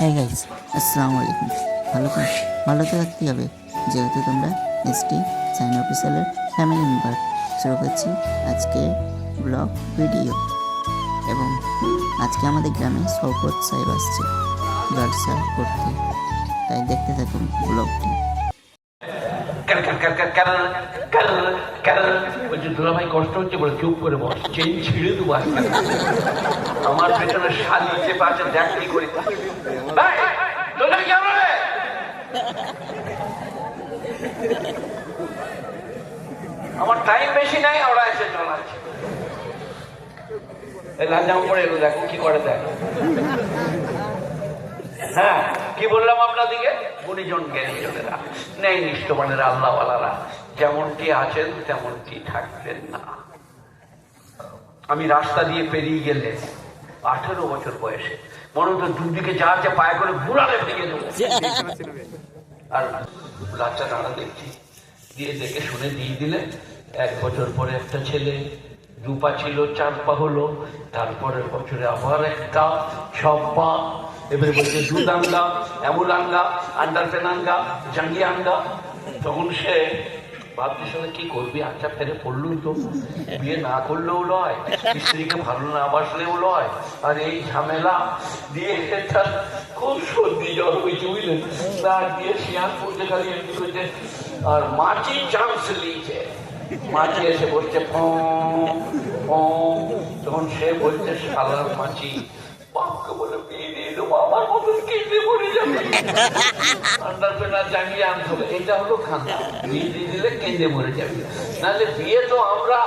হ্যাঁ গাইজ আসসালামু আলাইকুম ভালো ভালো তো থাকতে হবে। যেহেতু তোমরা এসটি সাইন অফিসিয়ালের ফ্যামিলি মেম্বার শুরু করছি আজকে ব্লগ ভিডিও এবং আজকে আমাদের গ্রামে শওকত সাহেব আসছে জলসা করতে। তাই দেখতে থাকুন ব্লগটি আমার টাইম বেশি নাই, ওরা এসে চলাচ্ছে এই লাঞ্জাম পড়ে এলো, দেখো, কি করে দেখ। হ্যাঁ। কি বললাম আপনাদিকে গুণীজন জ্ঞানীজনেরা নেই নিষ্ঠবানেরা আল্লাহওয়ালারা। যেমনটি আছেন, তেমনটি থাকবেন না। আমি রাস্তা দিয়ে পেরিয়ে গেলে আঠেরো বছর বয়সে মনে হতো দুদিকে যা আছে পায়ে করে ভেঙে দেবো। আর বাচ্চা দাঁড়া দেখছি। দিয়ে দেখে শুনে দিয়ে দিলে এক বছর পরে একটা ছেলে দু পা ছিল, চার পা হলো। তারপরের বছরে আবার একটা ছ পা এবারে বলছে, দুধ আঙ্গা এমুল আঙ্গা আন্ডার জাঙ্গি তখন সে সাথে কি করবি? আচ্ছা ফেরে পড়লুই তো। বিয়ে না করলেও লয়, স্ত্রীকে ভালো না বাসলেও লয়। আর এই ঝামেলা দিয়ে তার খুব সর্দি জ্বর হয়েছে বুঝলেন না, দিয়ে শিয়াল পড়তে খালি এমনি করছে। আর মাছি চান্স নিয়েছে। মাছি এসে বলছে ফঁ তখন সে বলছে শালার মাছি বিয়ে দিয়ে দেবো আমার মতন কেটে মরে যাবে। আন্ডার জানিয়ে আনতে হবে, এটা হলো খান্দা বিয়ে দিয়ে দিলে কেঁদে মরে যাবে। নাহলে বিয়ে তো আমরা